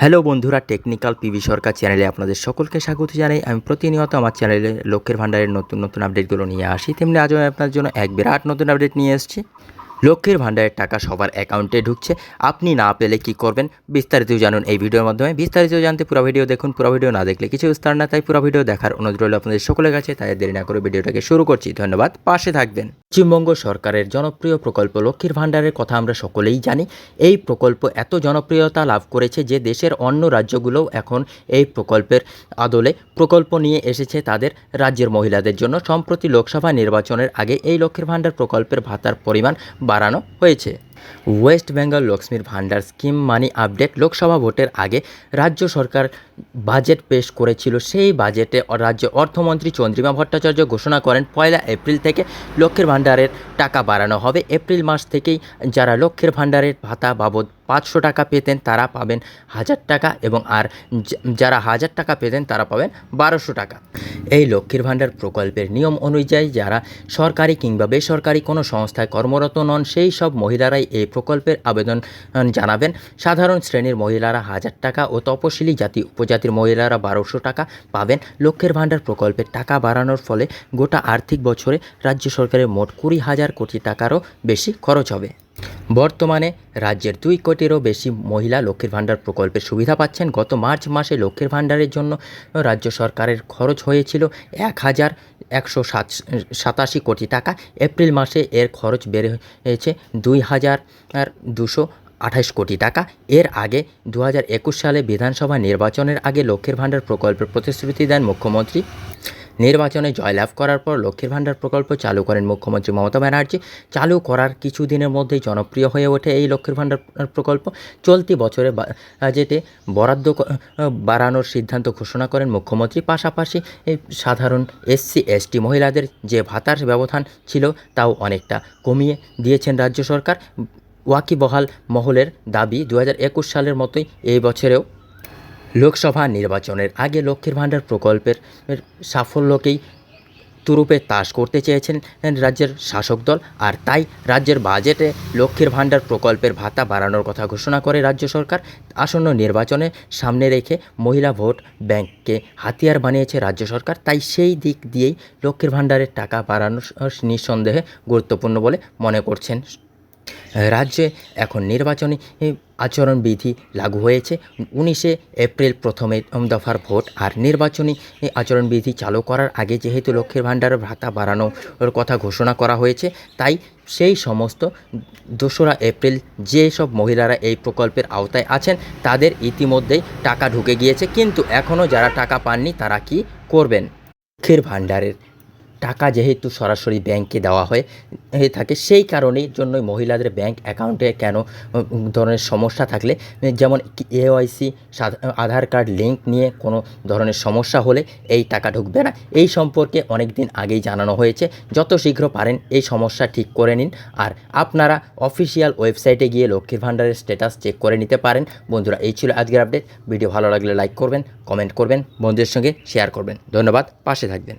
Hello বন্ধুরা, technical PV সরকার চ্যানেলে আপনাদের সকলকে স্বাগত জানাই। আমি প্রতিনিয়ত আমার চ্যানেলে লক্ষ্যের ভাণ্ডারের নতুন নতুন আপডেটগুলো নিয়ে আসি। তেমনি আজও আমি আপনার জন্য এক বিরাট নতুন আপডেট নিয়ে এসেছি। লক্ষ্যের ভাণ্ডারের টাকা সবার অ্যাকাউন্টে ঢুকছে। আপনি না পেলে কি করবেন? বিস্তারিত জানুন এই ভিডিওর মাধ্যমে। বিস্তারিত জানতে পুরো ভিডিও দেখুন। পুরো ভিডিও না দেখলে কিছু বিস্তার না, তাই পুরো ভিডিও দেখার অনুরোধ রইল আপনাদের সকলের কাছে। তাই দেরি না করে ভিডিওটাকে শুরু করছি। ধন্যবাদ। পাশে থাকবেন। পশ্চিমবঙ্গ সরকারের জনপ্রিয় প্রকল্প লক্ষ্মীর ভাণ্ডারের কথা আমরা সকলেই জানি। এই প্রকল্প এত জনপ্রিয়তা লাভ করেছে যে দেশের অন্য রাজ্যগুলোও এখন এই প্রকল্পের আদলে প্রকল্প নিয়ে এসেছে তাদের রাজ্যের মহিলাদের জন্য। সম্প্রতি লোকসভা নির্বাচনের আগে এই লক্ষ্মীর ভাণ্ডার প্রকল্পের ভাতার পরিমাণ বাড়ানো হয়েছে। ওয়েস্ট বেঙ্গল লক্ষ্মীর ভাণ্ডার স্কিম মানি আপডেট লোকসভা ভোটের আগে রাজ্য সরকার বাজেট পেশ করেছিল। সেই বাজেটে রাজ্য অর্থমন্ত্রী চন্দ্রিমা ভট্টাচার্য ঘোষণা করেন, পয়লা এপ্রিল থেকে লক্ষ্মীর ভাণ্ডারের টাকা বাড়ানো হবে। এপ্রিল মাস থেকেই যারা লক্ষ্মীর ভাণ্ডারের ভাতা বাবদ পাঁচশো টাকা পেতেন তারা পাবেন হাজার টাকা এবং আর যারা হাজার টাকা পেতেন তারা পাবেন বারোশো টাকা। এই লক্ষ্মীর ভাণ্ডার প্রকল্পের নিয়ম অনুযায়ী যারা সরকারি কিংবা বেসরকারি কোনো সংস্থায় কর্মরত নন, সেই সব মহিলারাই এই প্রকল্পের আবেদন জানাবেন। সাধারণ শ্রেণির মহিলারা হাজার টাকা ও তপশিলি জাতি উপজাতির মহিলারা বারোশো টাকা পাবেন। লক্ষ্যের ভাণ্ডার প্রকল্পের টাকা বাড়ানোর ফলে গোটা আর্থিক বছরে রাজ্য সরকারের মোট কুড়ি হাজার কোটি টাকারও বেশি খরচ হবে। বর্তমানে রাজ্যের দুই কোটিরও বেশি মহিলা লক্ষ্মীর ভাণ্ডার প্রকল্পের সুবিধা পাচ্ছেন। গত মার্চ মাসে লক্ষ্মীর ভাণ্ডারের জন্য রাজ্য সরকারের খরচ হয়েছিল এক হাজার একশো সাত সাতাশি কোটি টাকা। এপ্রিল মাসে এর খরচ বেড়ে হয়েছে দুই হাজার দুশো আঠাশ কোটি টাকা। এর আগে দু হাজার একুশ সালে বিধানসভা নির্বাচনের আগে লক্ষ্মীর ভাণ্ডার প্রকল্পের প্রতিশ্রুতি দেন মুখ্যমন্ত্রী নির্বাচনে জয়লাভ করার পর লক্ষ্মীর ভাণ্ডার প্রকল্প চালু করেন মুখ্যমন্ত্রী মমতা ব্যানার্জি। চালু করার কিছুদিনের মধ্যেই জনপ্রিয় হয়ে ওঠে এই লক্ষ্মীর ভাণ্ডার প্রকল্প। চলতি বছরে বাজেটে বরাদ্দ বাড়ানোর সিদ্ধান্ত ঘোষণা করেন মুখ্যমন্ত্রী। পাশাপাশি এই সাধারণ এসসি, এসটি মহিলাদের যে ভাতার ব্যবধান ছিল তাও অনেকটা কমিয়ে দিয়েছেন রাজ্য সরকার। ওয়াকিবহাল মহলের দাবি দু হাজার একুশ সালের মতোই এই বছরেও লোকসভা নির্বাচনের আগে লক্ষ্মীর ভাণ্ডার প্রকল্পের সাফল্যকেই তুরুপে তাস করতে চেয়েছেন রাজ্যের শাসক দল। আর তাই রাজ্যের বাজেটে লক্ষ্মীর ভাণ্ডার প্রকল্পের ভাতা বাড়ানোর কথা ঘোষণা করে রাজ্য সরকার। আসন্ন নির্বাচনে সামনে রেখে মহিলা ভোট ব্যাংককে হাতিয়ার বানিয়েছে রাজ্য সরকার। তাই সেই দিক দিয়েই লক্ষ্মীর ভাণ্ডারের টাকা বাড়ানো নিঃসন্দেহে গুরুত্বপূর্ণ বলে মনে করছেন। রাজ্যে এখন নির্বাচনী আচরণবিধি লাগু হয়েছে। উনিশে এপ্রিল প্রথমে দফার ভোট আর নির্বাচনী আচরণবিধি চালু করার আগে যেহেতু লক্ষ্মীর ভাণ্ডারের ভাতা বাড়ানোর কথা ঘোষণা করা হয়েছে, তাই সেই সমস্ত দোসরা এপ্রিল যেসব মহিলারা এই প্রকল্পের আওতায় আছেন, তাদের ইতিমধ্যেই টাকা ঢুকে গিয়েছে। কিন্তু এখনও যারা টাকা পাননি, তারা কি করবেন? লক্ষ্মীর ভাণ্ডারের টাকা যেহেতু সরাসরি ব্যাংকে দেওয়া হয়, হয়ে থাকে, সেই কারণেই জন্যই মহিলাদের ব্যাংক অ্যাকাউন্টে কেন ধরনের সমস্যা থাকলে, যেমন এওআইসি আধার কার্ড লিঙ্ক নিয়ে কোনো ধরনের সমস্যা হলে এই টাকা ঢুকবে না। এই সম্পর্কে অনেক দিন আগেই জানানো হয়েছে। যত শীঘ্র পারেন এই সমস্যা ঠিক করে নিন। আর আপনারা অফিসিয়াল ওয়েবসাইটে গিয়ে লক্ষ্মীর ভাণ্ডারের স্ট্যাটাস চেক করে নিতে পারেন। বন্ধুরা, এই ছিল আজকের আপডেট। ভিডিও ভালো লাগলে লাইক করবেন, কমেন্ট করবেন, বন্ধুদের সঙ্গে শেয়ার করবেন। ধন্যবাদ, পাশে থাকবেন।